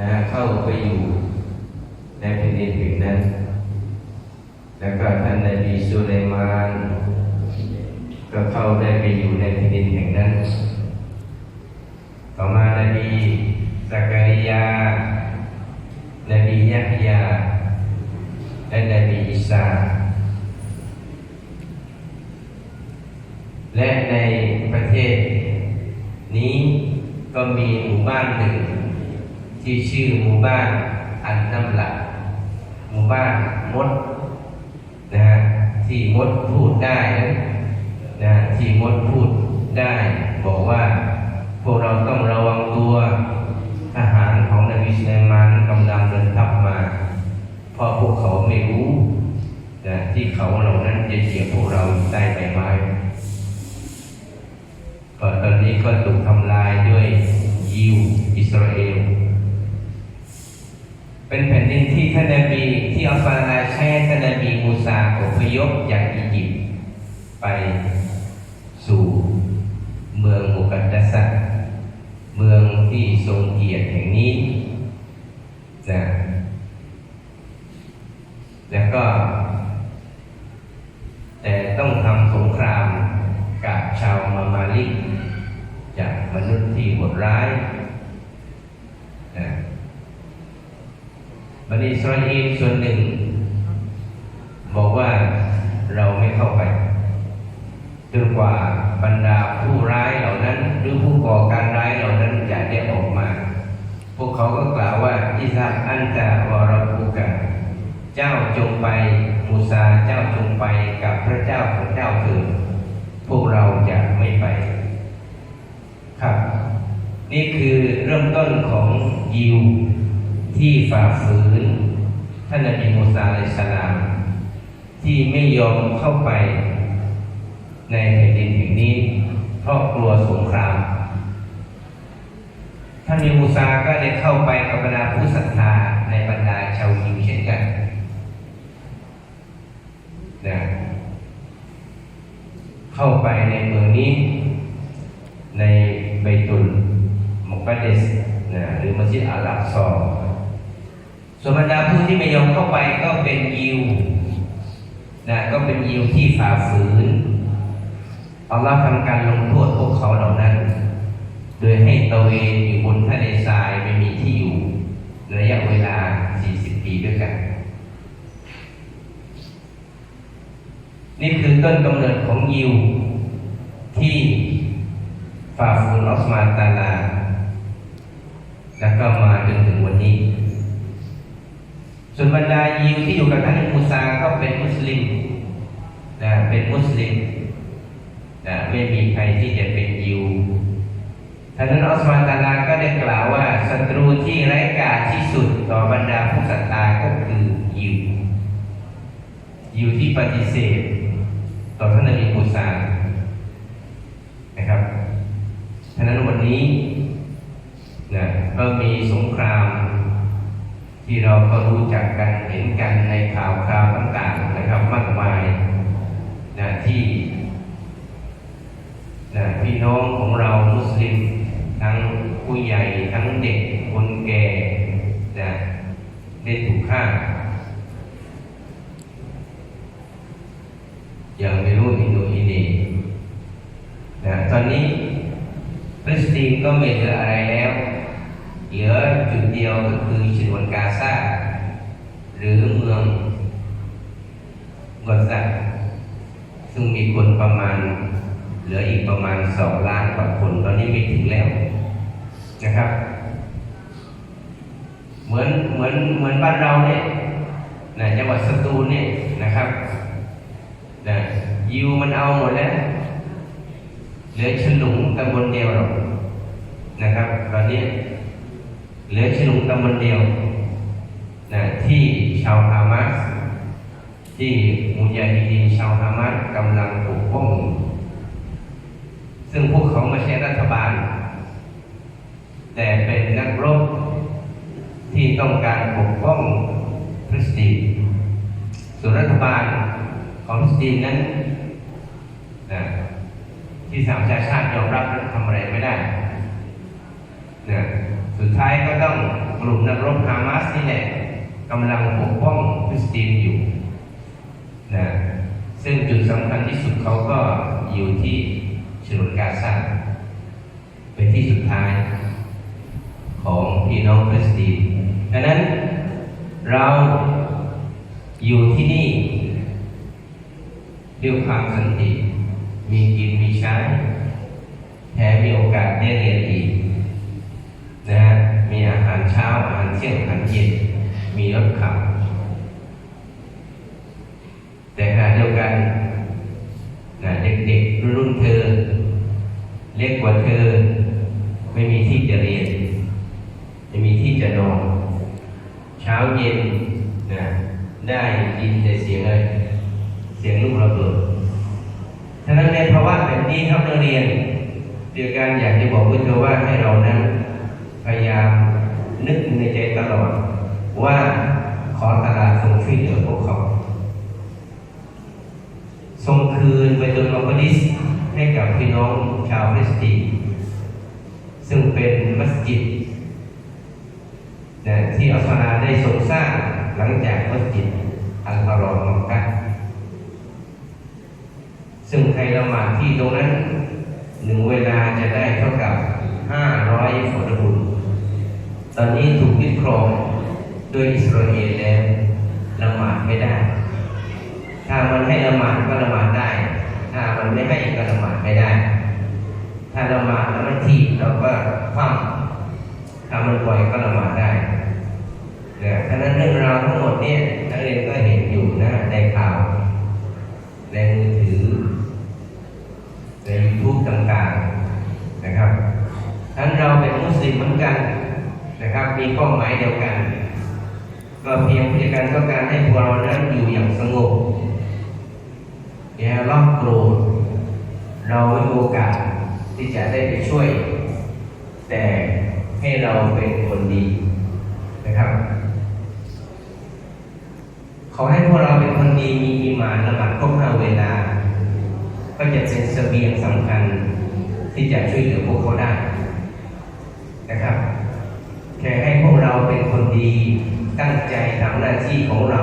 นะเข้าไปอยู่ในแผ่นดินแห่งนั้น แล้วก็ท่านนบีสุไลมาน ก็เข้าได้ไปอยู่ในแผ่นดินแห่งนั้น ต่อมานบีสักริยา นบียะฮยา และนบีอิสาและในประเทศนี้ก็มีหมู่บ้านหนึ่ง ที่ชื่อหมู่บ้านอันน้ำหลักหมู่บ้านมดนะฮะที่มดพูดได้นะนะที่มดพูดได้ บอกว่า พวกเราต้องระวังตัวทหารของนบีสุลัยมานกำลังเดินทัพมาเพราะพวกเขาไม่รู้นะที่เขาเหล่านั้นจะเหยียบพวกเราใต้ใบไม้ตอนนี้ก็ถูกทำลายด้วยยิวอิสราเอล เป็นแผ่นดินที่ท่านนบีที่อัลฟาลาใช้ท่านนบีมูซาอพยพจากอียิปต์ไปสู่เมืองมุกัดดัสเมืองที่ทรงเกียรติแห่งนี้นะแล้วก็ แต่ต้องทำสงครามกับชาวมามาลิก จากมนุษย์ที่โหดร้ายนะ บันิอิสราเอลส่วนหนึ่ง บอกว่าเราไม่เข้าไปจนกว่าบรรดาผู้ร้ายเหล่านั้น หรือผู้ก่อการร้ายเหล่านั้นจะได้ออกมา พวกเขาก็กล่าวว่าอิสาอันตาวรบุกะเจ้าจงไปมูซาเจ้าจงไปกับพระเจ้าของเจ้าเถิดพวกเราจะไม่ไป ครับ นี่คือเริ่มต้นของยิว ที่ฝ่าฝืนท่านนบีมูซาอิสลาม ที่ไม่ยอมเข้าไปในแผ่นดินแห่งนี้ เพราะกลัวสงครามท่านนบีมูซาก็ได้เข้าไปกับบรรดาผู้ศรัทธาในบรรดาชาวยิวเช่นกันนะเข้าไปในเมืองนี้ ในไบตุลมุกเดสนะหรือมัสยิดอัลอักซอ ส่วนบรรดาผู้ที่ไม่ยอมเข้าไปก็เป็นยิวนะก็เป็นยิวที่ฝ่าฝืนอัลลอฮ์ทำการลงโทษพวกเขาเหล่านั้น โดยให้ตะเวนอยู่บนทะเลทรายไม่มีที่อยู่ระยะเวลา 40 ปีด้วยกัน นี่คือต้นกำเนิดของยิวที่ฝ่าฝืนอัลลอฮฺสุบฮานตาลา แล้วก็มาจนถึงวันนี้ ส่วนบรรดายิวที่อยู่กับท่านอิมูซาก็เป็นมุสลิมนะเป็นมุสลิมนะไม่มีใครที่จะเป็นยิวท่านนั้นอัลสุบฮานตาลาก็ได้กล่าวว่าศัตรูที่ไร้กาจที่สุดต่อบรรดาผู้ศรัทธาก็คือยิวยิวที่ปฏิเสธ ต่อท่านนบีมูซานะครับฉะนั้นวันนี้นะก็มีสงคราม ที่เราก็รู้จักกันเห็นกันในข่าวคราวต่างๆนะครับมากมายนะที่นะพี่น้องของเรามุสลิม ทั้งผู้ใหญ่ทั้งเด็กคนแก่นะได้ถูกฆ่าอย่างไม่รู้อินโดนีเซียนะตอนนี้ฟลสตีนก็ไม่เหลืออะไรแล้ว เหลือจุดเดียวก็คือฉนวนกาซาหรือเมืองกอซัซึ่งมีคนประมาณ เหลืออีกประมาณสองล้านกว่าคนตอนนี้ไม่ถึงแล้วนะครับ เหมือนเหมือนเหมือนบ้านเราเนี่ยนะจังหวัดสตูลเนี่ยนะครับนะยิวมันเอาหมดแล้วเหลือฉลุงตำบลเดียวหรอกนะครับ ตอนนี้ เหลือฉลุงตำบลเดียวนะที่ชาวฮามาสที่มุญาฮิดีชาวฮามาสกำลังปกป้องซึ่งพวกเขาไม่ใช่รัฐบาล แต่เป็นนักรบที่ต้องการปกป้องคริสตีนส่วนรัฐบาลของมุสลิมนั้นนะที่สามชาติชาติยอมรับนั้นทำอะไรไม่ได้ นะสุดท้ายก็ต้องกลุ่มนักรบฮามาสนี่แหละกำลังปกป้องคริสเตียนอยู่นะซึ่งจุดสำคัญที่สุดเขาก็อยู่ที่ฉนวนกาซาเป็นที่สุดท้ายของพี่น้องคริสเตียนดังนั้นเราอยู่ที่นี่ด้วยความสันติ มีกินมีใช้แถมมีโอกาสได้เรียนอีก นะฮะมีอาหารเช้าอาหารเที่ยงอาหารเย็นมีรถขับ แต่ขณะเดียวกันนะเด็กๆรุ่นเธอ เล็กกว่าเธอ ไม่มีที่จะเรียน ไม่มีที่จะนอน เช้าเย็นนะได้ยินแต่เสียงอะไรเสียงลูกระเบิดฉะนั้นในภาวะแบบนี้ครับนักเรียนเดียวกันอยากจะบอกพวกเธอว่าให้เรานั้น ยายามนึกในใจตลอด ว่าขอตาลาทรงช่วยเหลือพวกเขา ทรงคืนไปจนมาปนิสให้กับพี่น้องชาวคริสตีซึ่งเป็นมัสยิดนะที่อัลฟานาได้ทรงสร้างหลังจากมัสยิดอัลฟารอนมักกะซึ่งใครละหมาดที่ตรงนั้นหนึ่งเวลาจะได้เท่ากับห้าร้อยฝนบุญ ตอนนี้ถูกยึดครองด้วยอิสราเอลแล้วละหมาดไม่ได้ ถ้ามันให้ละหมาดก็ละหมาดได้ ถ้ามันไม่ให้ก็ละหมาดไม่ได้ ถ้าละหมาดแล้วมันทีเราก็คว่ำถ้ามันปล่อยก็ละหมาดได้เนี่ยฉะนั้นเรื่องราวทั้งหมดเนี่ยนักเรียนก็เห็นอยู่นะในข่าวในมือถือในยูทูบต่างๆนะครับทั้นเราเป็นมุสลิมเหมือนกัน นะครับ มีเป้าหมายเดียวกัน ก็เพียงเพียงกันต้องการให้พวกเรานั้นอยู่อย่างสงบอย่าร้องโกรธเราไม่มีโอกาสที่จะได้ไปช่วย แต่ให้เราเป็นคนดีนะครับขอให้พวกเราเป็นคนดีมีอีมานละหมาดครบห้าเวลา ก็จะเป็นเสบียงสำคัญที่จะช่วยเหลือพวกเขาได้นะครับ แค่ให้พวกเราเป็นคนดี ตั้งใจทำหน้าที่ของเรา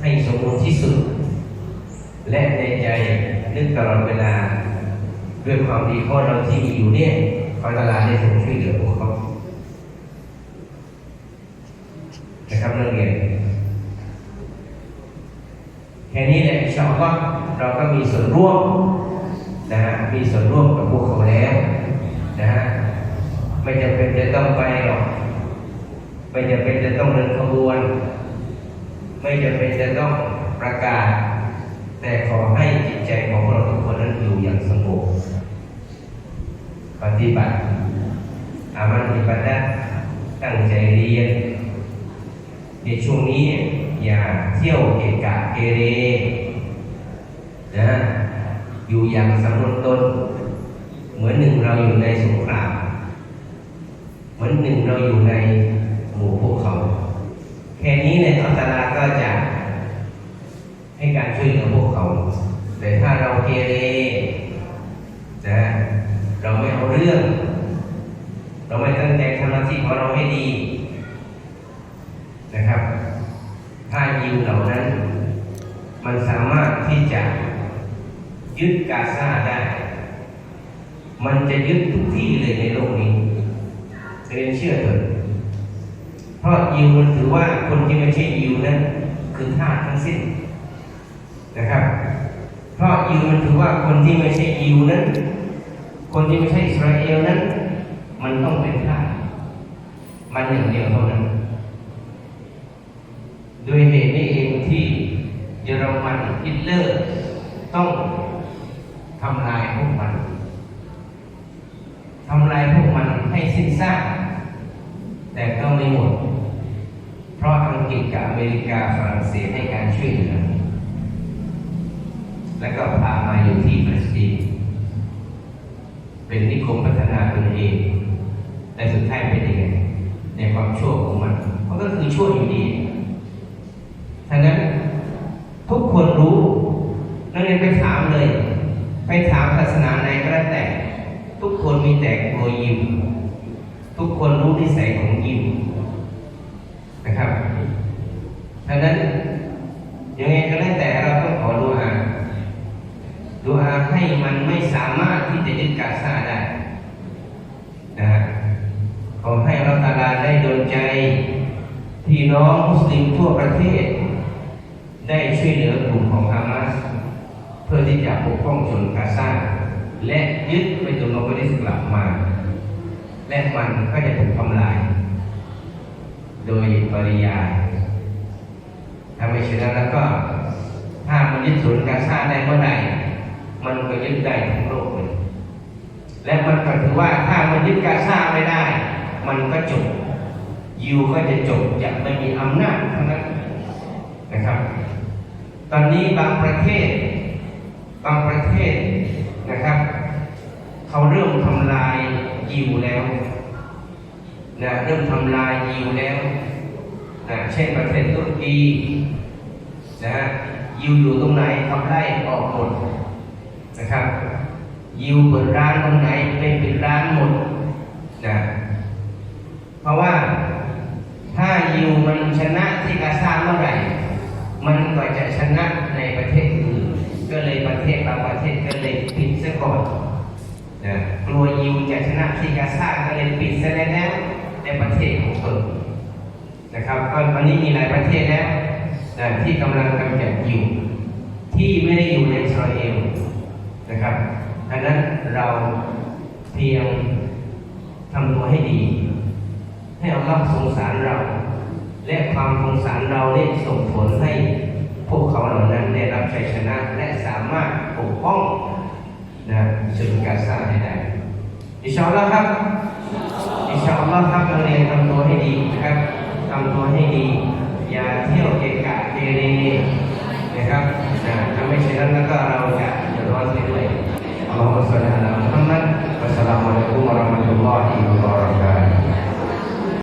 ให้สมบูรณ์ที่สุด และในใจนึกตลอดเวลา ด้วยความดีของเราที่มีอยู่เนี่ยขอตลาดได้ทรงช่วยเหลือพวกเขานะครับนักเรียนแค่นี้แหละชาอัลลอฮ์เราก็มีส่วนร่วมนะฮะมีส่วนร่วมกับพวกเขาแล้วนะฮะไม่จำเป็นจะต้องไปหรอก ไม่จำเป็นจะต้องเดินขบวน ไม่จำเป็นจะต้องประกาศ แต่ขอให้จิตใจของเราทุกคนนั้นอยู่อย่างสงบปฏิบัติอามันอิบัดะตั้งใจเรียน ในช่วงนี้อย่าเที่ยวเกะกะเกเรนะอยู่อย่างสำรวจตน เหมือนหนึ่งเราอยู่ในสงครามเหมือนหนึ่งเราอยู่ใน แค่นี้เนี่ยอัตลาก็จะให้การช่วยเหลือพวกเขา แต่ถ้าเราเกเรนะเราไม่เอาเรื่อง เราไม่ตั้งใจทำหน้าที่ของเราให้ดีนะครับ ถ้ายิวเหล่านั้น มันสามารถที่จะยึดกาซาได้ มันจะยึดทุกที่เลยในโลกนี้เรียนเชื่อเถอะ เพราะยิวมันถือว่าคนที่ไม่ใช่ยิวนั้นคือทาสทั้งสิ้นนะครับ เพราะยิวมันถือว่าคนที่ไม่ใช่ยิวนั้น คนที่ไม่ใช่อิสราเอลนั้น มันต้องเป็นทาสมันอย่างเดียวเท่านั้นโดยเหตุนี้เองที่เยอรมันฮิตเลอร์ต้องทำลายพวกมันทำลายพวกมันให้สิ้นซากแต่ก็ไม่หมด กับอเมริกาฝรั่งเศสให้การช่วยเหลือ และก็พามาอยู่ที่ปาเลสไตน์เป็นนิคมพัฒนาตนเอง แต่สุดท้ายเป็นยังไงในความชั่วของมันมันก็คือชั่วอยู่ดีฉะนั้นทุกคนรู้นักเรียนไปถามเลย ไปถามศาสนาไหนก็แล้วแต่ ทุกคนมีแต่กลัวยิวทุกคนรู้นิสัยของยิมารถที่จะยึดกาซาได้นะขอให้รัตนาได้โดนใจ พี่น้องมุสลิมทั่วประเทศ ได้ช่วยเหลือกลุ่มของฮามาสเพื่อที่จะปกป้องชนกาซาและยึดไปจนโลกได้กลับมา และมันก็จะถูกทำลาย โดยปริยายถ้าไม่เช่นนั้นแล้วก็ ถ้ามันยึดศูนย์กาซาได้เมื่อไหร่มันก็ยึดได้ทั้งโลก และมันก็ถือว่าถ้ามันยึดกาซาไม่ได้ มันก็จบยิวก็จะจบจะไม่มีอำนาจเท่านั้นนะครับ ตอนนี้บางประเทศ บางประเทศนะครับ เขาเริ่มทำลายยิวแล้วนะเริ่มทำลายยิวแล้วนะเช่นประเทศตุรกีนะฮะยิวอยู่ตรงไหนทำไล่ออกหมดนะครับ ยิวเปิดร้านตรงไหนเป็นปิดร้านหมดนะเพราะว่าถ้ายิวมันชนะที่กาซาเมื่อไหร่ มันก็จะชนะในประเทศอื่นก็เลยประเทศบางประเทศก็เลยปิดซะก่อนนะกลัวยิวจะชนะที่กาซาก็เลยปิดซะแล้วในประเทศของตนนะครับก็ตอนนี้มีหลายประเทศแล้วนะที่กำลังกำจัดยิวที่ไม่ได้อยู่ในอิสราเอลนะครับ ดังนั้นเราเพียงทำตัวให้ดี ให้อัลลอฮ์สงสารเรา และความสงสารเราได้ส่งผลให้พวกเขาเหล่านั้นได้รับชัยชนะและสามารถปกป้องนะสุนกาซาได้ อิชาอัลลอฮ์ครับ อิชาอัลลอฮ์ครับเราเรียนทำตัวให้ดีนะครับทำตัวให้ดี อย่าเที่ยวเกะกะเกเรนะครับนะถ้าไม่เช่นนั้นแล้วก็เราจะเดือดร้อนไปด้วย Allahumma salli ala Muhammad. Wassalamualaikum warahmatullahi wabarakatuh.